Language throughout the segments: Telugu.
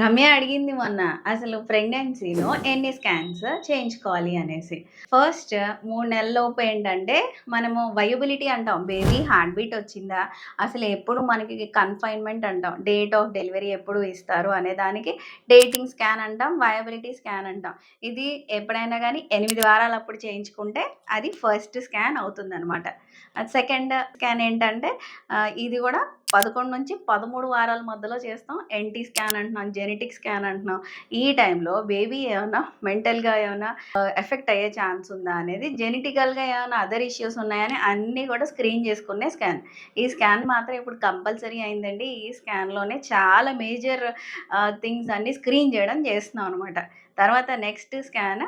రమ్య అడిగింది మొన్న అసలు ప్రెగ్నెన్సీలో ఎన్ని స్కాన్స్ చేయించుకోవాలి? అనేసి. ఫస్ట్ మూడు నెలల లోపు ఏంటంటే మనము వయబిలిటీ అంటాం. బేబీ హార్ట్ బీట్ వచ్చిందా? అసలు ఎప్పుడు మనకి కన్ఫైన్మెంట్ అంటాం. డేట్ ఆఫ్ డెలివరీ ఎప్పుడు ఇస్తారు అనే దానికి డేటింగ్ స్కాన్ అంటాం వయబిలిటీ స్కాన్ అంటాం. ఇది ఎప్పుడైనా కానీ ఎనిమిది వారాలు అప్పుడు చేయించుకుంటే అది ఫస్ట్ స్కాన్ అవుతుంది అనమాట సెకండ్ స్కాన్ ఏంటంటే ఇది కూడా పదకొండు నుంచి పదమూడు వారాల మధ్యలో చేస్తాం. ఎన్టీ స్కాన్ అంటున్నాం జెనెటిక్ స్కాన్ అంటున్నాం. ఈ టైంలో బేబీ ఏమైనా మెంటల్గా ఏమైనా ఎఫెక్ట్ అయ్యే ఛాన్స్ ఉందా అనేది జెనెటికల్గా ఏమైనా అదర్ ఇష్యూస్ ఉన్నాయని అన్నీ కూడా స్క్రీన్ చేసుకునే స్కాన్ ఈ స్కాన్ మాత్రం ఇప్పుడు కంపల్సరీ అయిందండి. ఈ స్కాన్లోనే చాలా మేజర్ థింగ్స్ అన్ని స్క్రీన్ చేయడం చేస్తున్నాం అనమాట తర్వాత నెక్స్ట్ స్కాన్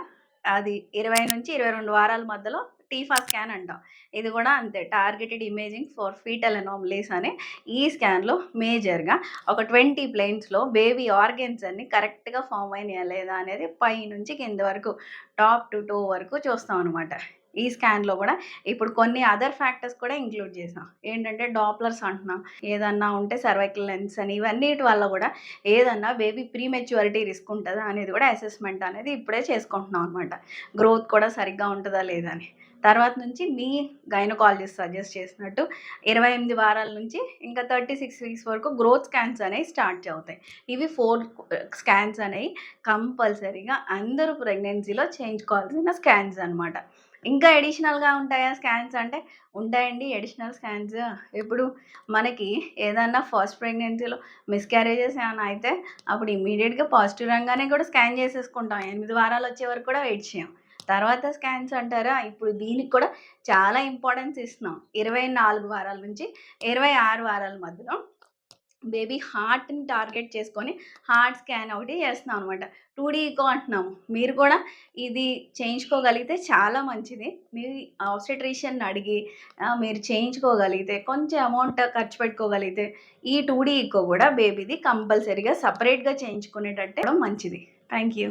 అది ఇరవై నుంచి ఇరవై రెండు వారాల మధ్యలో టీఫా స్కాన్ అంటాం. ఇది కూడా అంతే targeted imaging for fetal anomalies అనే ఈ స్కాన్లో మేజర్గా ఒక ట్వంటీ ప్లేన్స్లో బేబీ ఆర్గన్స్ అన్ని కరెక్ట్గా ఫామ్ అయినాయా లేదా అనేది పై నుంచి కింద వరకు టాప్ టు టో వరకు చూస్తాం అనమాట ఈ స్కాన్లో కూడా. ఇప్పుడు కొన్ని అదర్ ఫ్యాక్టర్స్ కూడా ఇంక్లూడ్ చేసాం. ఏంటంటే డాప్లర్స్ అంటున్నాం. ఏదన్నా ఉంటే సర్వైకల్ లెన్స్ అని ఇవన్నిటి వల్ల కూడా ఏదన్నా బేబీ ప్రీమెచ్యూరిటీ రిస్క్ ఉంటుందా అనేది కూడా అసెస్మెంట్ అనేది ఇప్పుడే చేసుకుంటున్నాం అనమాట గ్రోత్ కూడా సరిగ్గా ఉంటుందా లేదా అని. తర్వాత నుంచి మీ గైనకాలజిస్ట్ సజెస్ట్ చేసినట్టు ఇరవై ఎనిమిది వారాల నుంచి ఇంకా థర్టీ సిక్స్ వీక్స్ వరకు గ్రోత్ స్కాన్స్ అనేవి స్టార్ట్ అవుతాయి. ఇవి ఫోర్ స్కాన్స్ అనేవి కంపల్సరీగా అందరూ ప్రెగ్నెన్సీలో చేయించుకోవాల్సిన స్కాన్స్ అనమాట ఇంకా ఎడిషనల్గా ఉంటాయా స్కాన్స్? అంటే ఉంటాయండి ఎడిషనల్ స్కాన్స్. ఇప్పుడు మనకి ఏదన్నా ఫస్ట్ ప్రెగ్నెన్సీలో మిస్క్యారేజెస్ ఏమైనా అయితే అప్పుడు ఇమీడియట్గా పాజిటివ్ రంగానే కూడా స్కాన్ చేసేసుకుంటాం. ఎనిమిది వారాలు వచ్చే వరకు కూడా వెయిట్ చేయం. తర్వాత స్కాన్స్ అంటారా? ఇప్పుడు దీనికి కూడా చాలా ఇంపార్టెన్స్ ఇస్తున్నాం. ఇరవై నాలుగు వారాల నుంచి ఇరవై ఆరు వారాల మధ్యలో బేబీ హార్ట్ని టార్గెట్ చేసుకొని హార్ట్ స్కాన్ ఒకటి చేస్తున్నాం అనమాట టూ డీ ఈకో అంటున్నాము. మీరు కూడా ఇది చేయించుకోగలిగితే చాలా మంచిది. మీ ఆబ్స్టెట్రిషియన్ అడిగి మీరు చేయించుకోగలిగితే కొంచెం అమౌంట్ ఖర్చు పెట్టుకోగలిగితే ఈ టూ డీ ఈకో కూడా బేబీది కంపల్సరీగా సపరేట్గా చేయించుకునేటట్టే మంచిది. Thank you